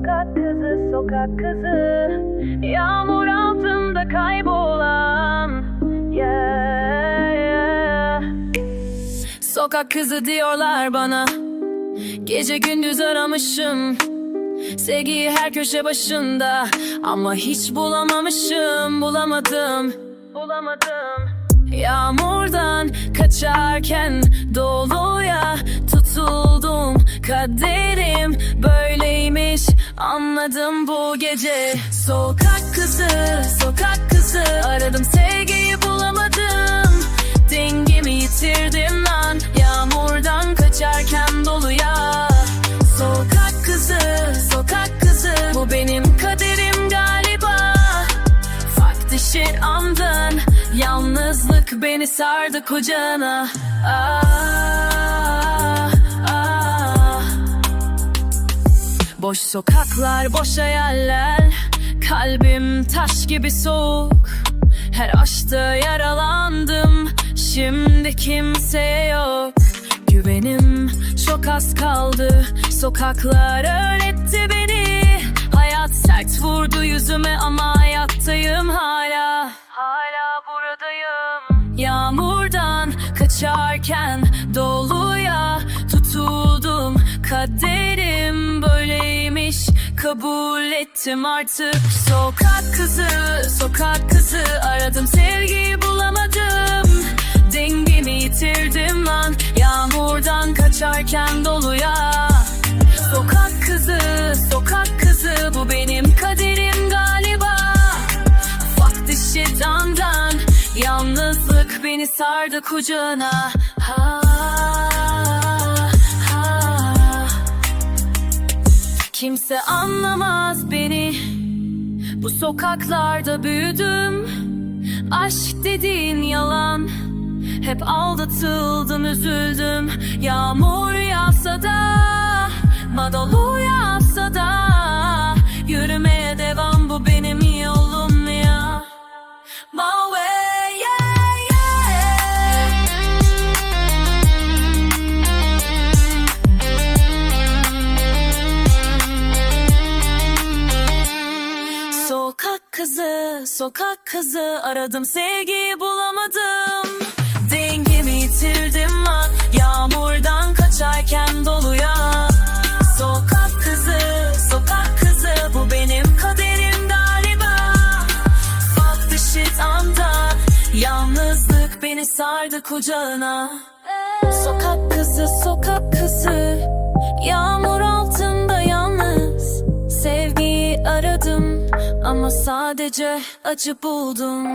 Sokak kızı, sokak kızı. Yağmur altında kaybolan yeah, yeah. Sokak kızı diyorlar bana. Gece gündüz aramışım. Sevgiyi her köşe başında. Ama hiç bulamamışım Bulamadım. Bulamadım. Yağmurdan kaçarken Doluya tutuldum. Kaderim böyleymiş Anladım bu gece. Sokak kızı, sokak kızı. Aradım sevgiyi bulamadım. Dengemi yitirdim lan. Yağmurdan kaçarken doluya. Sokak kızı, sokak kızı. Bu benim kaderim galiba. Fuck this shit I'm Yalnızlık beni sardı kucağına ah, Boş sokaklar, boş hayaller. Kalbim taş gibi soğuk. Her aşkta yaralandım. Şimdi kimseye yok. Güvenim çok az kaldı. Sokaklar öğretti beni. Hayat sert vurdu yüzüme ama hayattayım hala. Hala buradayım. Yağmurdan kaçarken kabul ettim artık. Sokak kızı, sokak kızı aradım sevgiyi bulamadım. Dengemi yitirdim lan yağmurdan kaçarken doluya. Sokak kızı, sokak kızı bu benim kaderim galiba. Fuck this shit Yalnızlık beni sardı kucağına. Ha. Kimse anlamaz beni. Bu sokaklarda büyüdüm. Aşk dediğin yalan. Hep aldatıldım üzüldüm. Yağmur yağsa da Madolu yağsa da Yürümeye devam. Bu benim yolum ya. My Sokak kızı, sokak kızı aradım sevgiyi bulamadım. Dengemi yitirdim lan yağmurdan kaçarken doluya. Sokak kızı, sokak kızı bu benim kaderim galiba. Fuck the done Yalnızlık beni sardı kucağına. Sokak kızı, sokak kızı ama sadece acı buldum